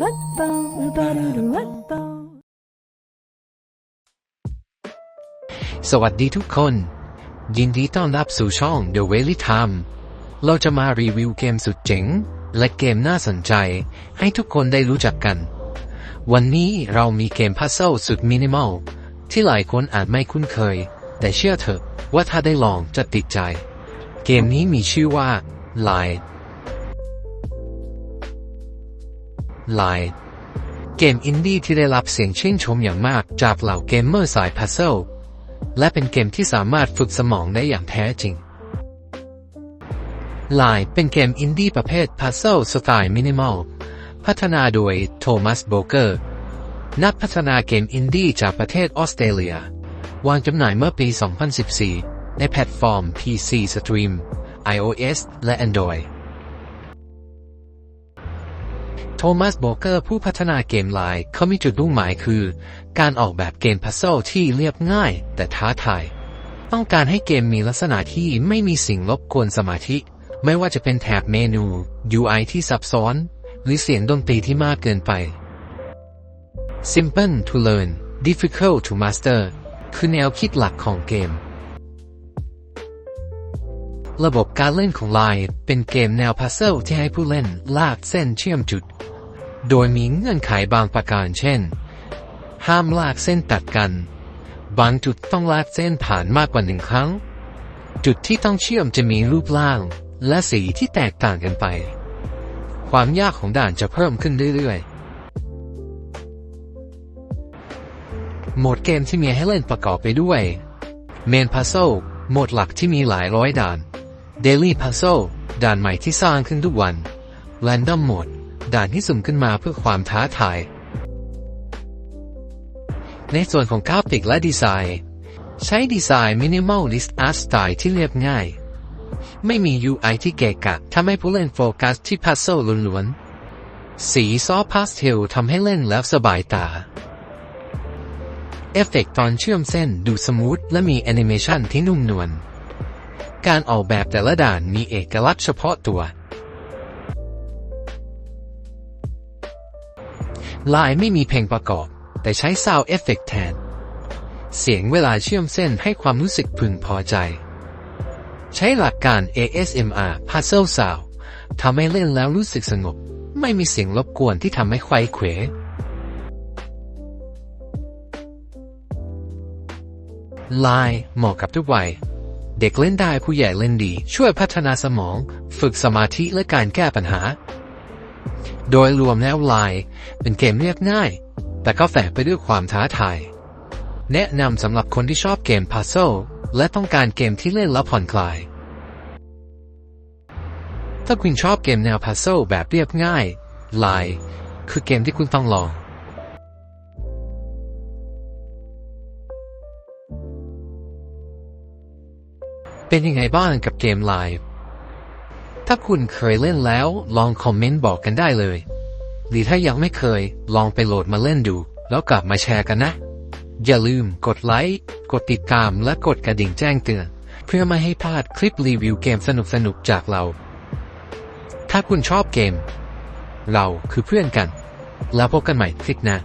What สวัสดีทุกคน ยินดีต้อนรับสู่ช่อง The w a l y Time เราจะมารีวิวเกมสุดเจ๋ง และเกมน่าสนใจ ให้ทุกคนได้รู้จักกัน วันนี้เรามีเกมพัซเซิลสุดมินิมอล ที่หลายคนอาจไม่คุ้นเคย แต่เชื่อเถอะว่าถ้าได้ลองจะติดใจ เกมนี้มีชื่อว่า Lie Lie เกมอินดี้ที่ได้รับเสียงชื่นชมอย่างมากจากเหล่าเกมเมอร์สายพัซเซิลและเป็นเกมที่สามารถฝึกสมองได้อย่างแท้จริง Line เป็นเกมอินดี้ประเภทพัซเซิลสไตล์มินิมอล พัฒนาโดยโทมัสโบเกอร์ นักพัฒนาเกมอินดี้จากประเทศออสเตรเลีย วางจำหน่ายเมื่อปี 2014 ในแพลตฟอร์ม PC Stream iOS และ Android โทมัสโบเกอร์ผู้พัฒนาเกมไลน์เขามีจุดมุ่งหมายคือ การออกแบบเกมพัซเซิลที่เรียบง่ายแต่ท้าทาย ต้องการให้เกมมีลักษณะที่ไม่มีสิ่งรบกวนสมาธิ ไม่ว่าจะเป็นแถบเมนู UI ที่ซับซ้อน หรือเสียงดนตรีที่มากเกินไป Simple to learn difficult to master คือแนวคิดหลักของเกม ระบบการเล่นของ Line เป็นเกมแนวพัซเซิลที่ให้ผู้เล่นลากเส้นเชื่อมจุด โดยมีเงื่อนไขบางประการเช่น ห้ามลากเส้นตัดกัน บางจุดต้องลากเส้นผ่านมากกว่าหนึ่งครั้ง จุดที่ต้องเชื่อมจะมีรูปร่าง และสีที่แตกต่างกันไป ความยากของด่านจะเพิ่มขึ้นเรื่อยๆ โหมดเกมที่มีให้เล่นประกอบไปด้วย Main Puzzle โหมดหลักที่มีหลายร้อยด่าน Daily Puzzle ด่านใหม่ที่สร้างขึ้นทุกวัน Random Mode ด่านที่สุ่มขึ้นมาเพื่อความท้าทาย ในส่วนของกราฟิกและดีไซน์ ใช้ดีไซน์ Minimalist Art Style ที่เรียบง่าย ไม่มี UI ที่เกะกะทำให้ผู้เล่นโฟกัสที่พัซเซิลล้วนๆ สีซอฟพาสเทลทำให้เล่นแล้วสบายตา เอฟเฟกต์ตอนเชื่อมเส้นดูสมูทและมีแอนิเมชันที่นุ่มนวลการออกแบบแต่ละด่านมีเอกลักษณ์เฉพาะตัว ลายไม่มีเพลงประกอบ แต่ใช้ซาวเอฟเฟกแทน เสียงเวลาเชื่อมเส้นให้ความรู้สึกพึงพอใจ ใช้หลักการ ASMR Puzzle Sound ทำให้เล่นแล้วรู้สึกสงบ ไม่มีเสียงรบกวนที่ทำให้ไขว้เขวลายเหมาะกับทุกวัย เด็กเล่นได้ผู้ใหญ่เล่นดี ช่วยพัฒนาสมอง ฝึกสมาธิและการแก้ปัญหา โดยรวมแล้วไลายเป็นเกมเรียบง่าย แต่ก็แฝงไปด้วยความท้าทาย แนะนำสำหรับคนที่ชอบเกมพัซเซิลและต้องการเกมที่เล่นแล้วผ่อนคลาย ถ้าคุณชอบเกมแนวพัซเซิลแบบเรียบง่ายไลายคือเกมที่คุณต้องลองเป็นยังไงบ้างกับเกมไลฟ์ ถ้าคุณเคยเล่นแล้ว ลองคอมเมนต์บอกกันได้เลย หรือถ้ายังไม่เคย ลองไปโหลดมาเล่นดู แล้วกลับมาแชร์กันนะ อย่าลืมกดไลค์ กดติดตามและกดกระดิ่งแจ้งเตือน เพื่อไม่ให้พลาดคลิปรีวิวเกมสนุกๆจากเรา ถ้าคุณชอบเกม เราคือเพื่อนกัน แล้วพบกันใหม่คลิปหน้า